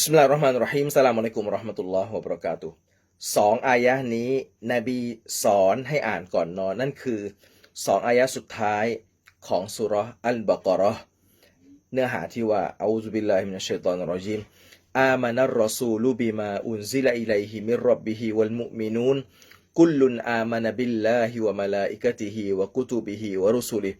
บิสมิลลาฮิรเราะห์มานิรเราะฮีมสลามอะลัยกุมเราะห์มะตุลลอฮ์วะบะเราะกาตุสองอายะนี้ นบีสอนให้อ่านก่อนนอน นั่นคือสองอายะสุดท้ายของสุร์อัลบะกราะห์เนื้อหาที่ว่าอูซุบิลลาฮิมินัชชัยฏอนรเราะญีมอามานัรรอซูลุบิมาอุนซิลอิลัยฮิมิรร็อบบิฮิวัลมุมินูนกุลลุนอามานะบิลลาฮิวะมะลาอิกะติฮิวะกุตุบิฮิวะรุสุลิ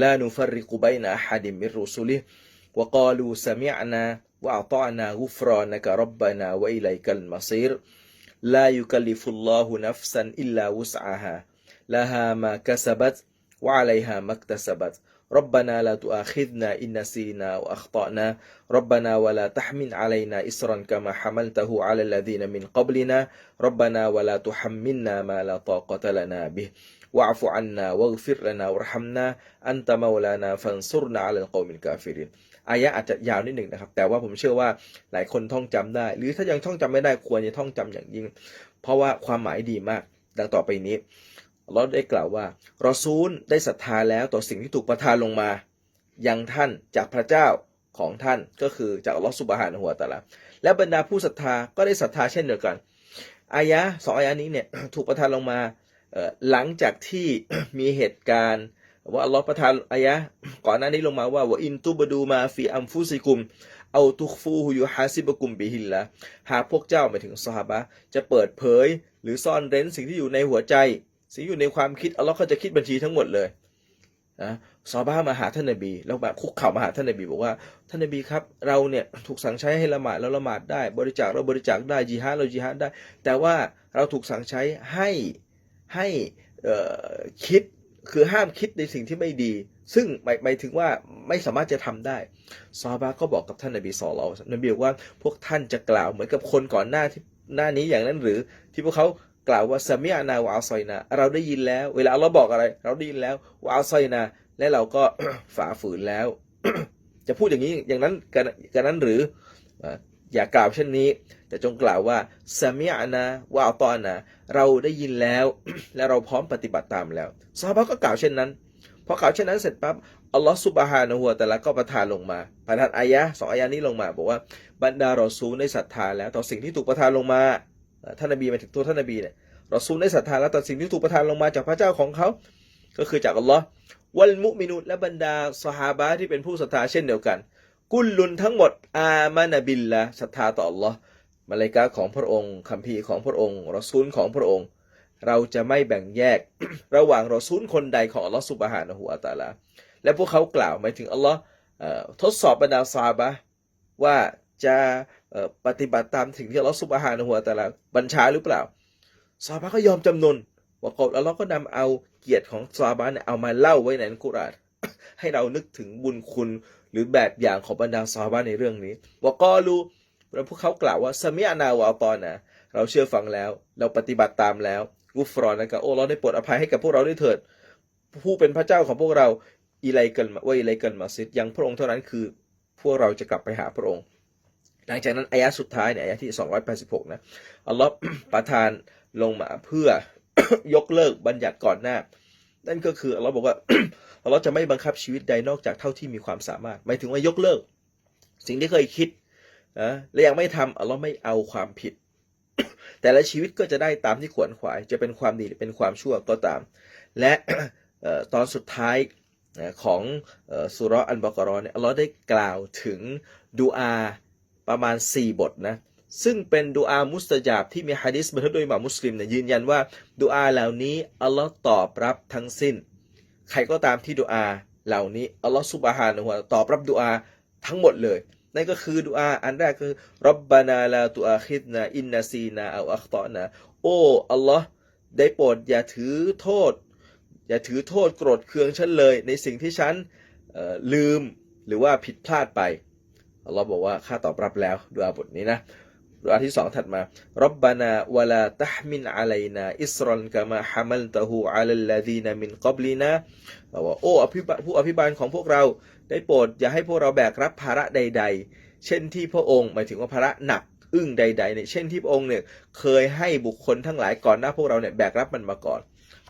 ลานุฟัรริกุบัยนะอะฮัดมิรรุสุลิ وقالوا سمعنا وأطعنا غفرانك ربنا وإليك المصير. لا يكلف الله نفسا إلا وسعها. لها ما كسبت وعليها ما اكتسبت. ربنا لا تؤاخذنا إن نسينا وأخطأنا ربنا ولا تحمل علينا إسرا كما حملته على الذين من قبلنا. ربنا ولا تحملنا ما لا طاقة لنا به. واعف عنا واغفر لنا وارحمنا. أنت مولانا فانصرنا على القوم الكافرين. อายะอาจจะยาวนิดหนึ่งนะครับ แต่ว่าผมเชื่อว่าหลายคนท่องจำได้ หรือถ้ายังท่องจำไม่ได้ควรจะท่องจำอย่างยิ่ง เพราะว่าความหมายดีมาก ดังต่อไปนี้เราได้กล่าวว่ารอซูลได้ศรัทธาแล้วต่อสิ่งที่ถูกประทานลงมา ยังท่านจากพระเจ้าของท่านก็คือจากอัลอสุบฮานะฮูวตะลาและบรรดาผู้ศรัทธาก็ได้ศรัทธาเช่นเดียวกันอายะสองอายะนี้เนี่ยถูกประทานลงมาหลังจากที่มีเหตุการณ์ ว่าอัลลอฮ์ประทานอายะห์ก่อนหน้านี้ลงมาว่าว่าอินตุบดูมาฟีอัมฟุซิกุมเอาตุกฟูฮุยุฮาซิบกุมบิฮิลละหากพวกเจ้าหมายถึงซาบะจะเปิดเผย หรือซ่อนเร้นสิ่งที่อยู่ในหัวใจ สิ่งที่อยู่ในความคิดอัลลอฮ์ก็จะคิดบัญชีทั้งหมดเลยนะซอฮาบะมาหาท่านนบีแล้วมาคุกเข่ามาหาท่านนบีบอกว่าท่านนบีครับเราเนี่ยถูกสั่งใช้ให้ละหมาดเราละหมาดได้ บริจาคเราบริจาคได้จิฮาเราจิฮาดได้ แต่ว่าเราถูกสั่งใช้ให้ให้คิด คือห้ามคิดในสิ่งที่ไม่ดี ซึ่งหมายหมายถึงว่าไม่สามารถจะทำได้ซอฮาก็บอกกับท่านนบีสอลลอนบีบอกว่าพวกท่านจะกล่าวเหมือนกับคนก่อนหน้าที่หน้านี้อย่างนั้นหรือ ที่พวกเขากล่าวว่าสมิอานาวะอัลซอยนาเราได้ยินแล้ว เวลาเราบอกอะไร เราได้ยินแล้ววะอัลซอยนาและเราก็ฝ่าฝืนแล้ว จะพูดอย่างนี้อย่างนั้นกันนั้นหรือ อย่ากล่าวเช่นนี้ แต่จงกล่าวว่าสมิอานาวะอัลตอนาเราได้ยินแล้ว และเราพร้อมปฏิบัติตามแล้วซาบะก็กล่าวเช่นนั้นพอกล่าวเช่นนั้นเสร็จปั๊บอัลลอฮฺสุบฮานะฮูวะตะอาลาก็ประทานลงมา ประทานอายะห์สองอายะห์นี้ลงมา บอกว่าบรรดารอซูลได้ศรัทธาแล้วต่อสิ่งที่ถูกประทานลงมาท่านนบีมาถึงตัวท่านนบีเนี่ยรอซูลได้ศรัทธาแล้วต่อสิ่งที่ถูกประทานลงมาจากพระเจ้าของเขาก็คือจากอัลลอฮ์วัลมุมินุและบรรดาสหาบะที่เป็นผู้ศรัทธาเช่นเดียวกัน กุลลุนทั้งหมด อามานะบิลละศรัทธาต่ออัลลอฮ์มาเลายกาของพระองค์คัมภีร์ของพระองค์รอซูลของพระองค์ เราจะไม่แบ่งแยกระหว่างรอซูลคนใดของอัลลอฮ์สุบฮานะฮูวตะอาลาและพวกเขากล่าวหมายถึงอัลลอฮ์ทดสอบบรรดาซาบะว่าจะปฏิบัติตามสิ่งที่อัลลอฮ์สุบฮานะฮูวตะอาลาบัญชาหรือเปล่าซาบะก็ยอมจำนนว่ากอัลลอฮ์ก็นำเอาเกียรติของซาบะเนี่ยเอามาเล่าไว้ในอัลกุรอานให้เรานึกถึงบุญคุณ หรือแบบอย่างของบรรดาซาบะในเรื่องนี้ว่ากอลูแล้วพวกเขากล่าวว่าสมิอานาวะอัลตอนะเราเชื่อฟังแล้ว เราปฏิบัติตามแล้วกุฟรอนนะครับโอ้เราได้โปรดอภัยให้กับพวกเราด้วยเถิด ผู้เป็นพระเจ้าของพวกเราอิไลเกินว่าอิไลเกินมาซิดยังพระองค์เท่านั้นคือ พวกเราจะกลับไปหาพระองค์ หลังจากนั้นอายะสุดท้ายเนี่ยอายะที่ 286 นะอัลลอฮ์ประทานลงมาเพื่อยกเลิกบัญญัติก่อนหน้า นั่นก็คืออัลลอฮ์บอกว่า อัลลอฮ์จะไม่บังคับชีวิตใดนอกจากเท่าที่มีความสามารถ หมายถึงว่ายกเลิก สิ่งที่เคยคิดนะและยังไม่ทำอัลลอฮ์ไม่เอาความผิด แต่ละชีวิตก็จะได้ตามที่ขวนขวาย จะเป็นความดีหรือเป็นความชั่วก็ตาม และตอนสุดท้ายของสุรอันบกรอเนี่ยอัลลอฮ์ได้กล่าวถึงดูอาประมาณ 4 บทนะซึ่งเป็นดูอามุสตจาบที่มีฮะดิษบันทึกโดยหม่ามมุสลิมเนี่ยยืนยันว่าดูอาเหล่านี้อัลลอฮ์ตอบรับทั้งสิ้น ใครก็ตามที่ดูอาเหล่านี้อัลลอฮ์ซุบฮานะฮูวะตอาตอบรับดูอาทั้งหมดเลย นั่นก็คือดูอาอันแรกคือรับบานาลาตุอาคิดนาอินนาซีนาเอาอัคตอนาโอ้อัลลอฮ์ได้โปรดอย่าถือโทษ อย่าถือโทษโกรธเคืองฉันเลย ในสิ่งที่ฉันลืมหรือว่าผิดพลาดไปอัลลอฮ์บอกว่าข้าตอบรับแล้วดูอาบทนี้นะ อาที่สองถัดมารับบานาวะลาตะฮมินอะลัยนาอิสรันกะมาฮะมัลตะฮูอะลัลลดีนมินกับลีนาบอกว่าโอ้อภิบผู้อภิบาลของพวกเราได้โปรดอย่าให้พวกเราแบกรับภาระใด ๆ เช่นที่พระองค์หมายถึงว่าภาระหนักอึ้งใดๆเนี่ยเช่นที่พระองค์เนี่ยเคยให้บุคคลทั้งหลายก่อนหน้าพวกเราเนี่ยแบกรับมันมาก่อน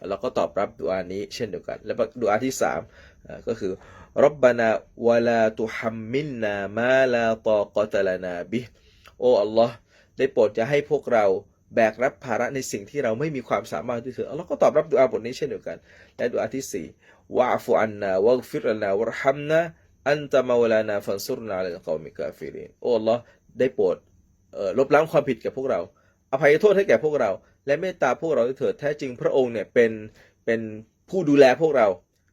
เราก็ตอบรับดุอานี้เช่นเดียวกัน และดุอาที่สามก็คือรับบานาวะลาตุฮัมมินนามาลาตอกตะลานาบิ โอ้อัลลอฮ์ได้โปรดจะให้พวกเราแบกรับภาระในสิ่งที่เราไม่มีความสามารถที่เธออัลลอฮ์ก็ตอบรับดุอาบทนี้เช่นเดียวกัน และดุอาที่สี่วะฟูอันนาวะฟิรนาวะฮัมนะอันตะมาลานาฟันซุรนาอัลกอมิกาฟิรินโอ้อัลลอฮ์ได้โปรดลบล้างความผิดแก่พวกเรา อภัยโทษให้แก่พวกเรา และเมตตาพวกเราด้วยเถิดแท้จริงพระองค์เนี่ยเป็นเป็นผู้ดูแลพวกเรา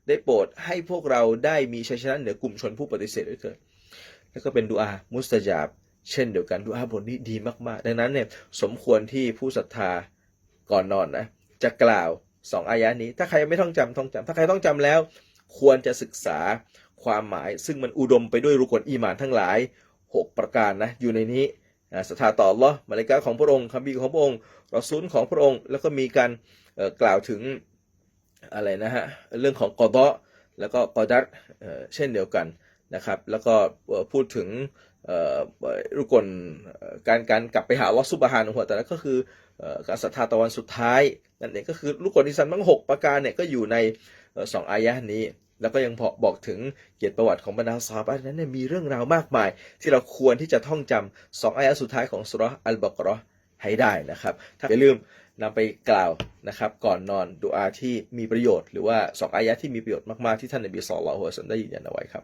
ได้โปรดให้พวกเราได้มีชัยชนะเหนือกลุ่มชนผู้ปฏิเสธด้วยเถิดแล้วก็เป็นดุอามุสตะจาบ เช่นเดียวกันดุอาบทนี้ดีมากๆ ดังนั้นเนี่ยสมควรที่ผู้ศรัทธาก่อนนอนนะจะกล่าวสองอายะนี้ ถ้าใครยังไม่ท่องจำท่องจำถ้าใครต้องจำแล้ว ควรจะศึกษาความหมาย ซึ่งมันอุดมไปด้วยรุกลอีหมานทั้งหลาย 6 ประการนะอยู่ในนี้ศรัทธาต่ออัลอมาเลกาของพระองค์คัมภีของพระองค์รอซูลของพระองค์ แล้วก็มีการกล่าวถึงอะไรนะฮะเรื่องของกอดะแล้วก็กอดัตเอ่อเช่นเดียวกันนะครับ แล้วก็พูดถึง รุกลการการกลับไปหาลอฮ์ซุบฮานะฮูวะตะอาลาก็คืออการศรัทธาตะวันสุดท้ายนั่นเองก็คือรุกลอิสลามทั้งหกประการเนี่ยก็อยู่ในสองอายะห์นี้ แล้วก็ยังบอกบอกถึงเกียรติประวัติของบรรดาซาบะนั้นเนี่ยมีเรื่องราวมากมาย ที่เราควรที่จะท่องจำสองอายะห์สุดท้ายของสุรอัลบากราะห์ให้ได้นะครับ ถ้าอย่าลืมนำไปกล่าวนะครับก่อนนอนดุอาที่มีประโยชน์ หรือว่าสองอายะห์ที่มีประโยชน์มากๆที่ท่านนบีศ็อลลัลลอฮุอะลัยฮิวะซัลลัมได้ยืนยันเอาไว้ครับ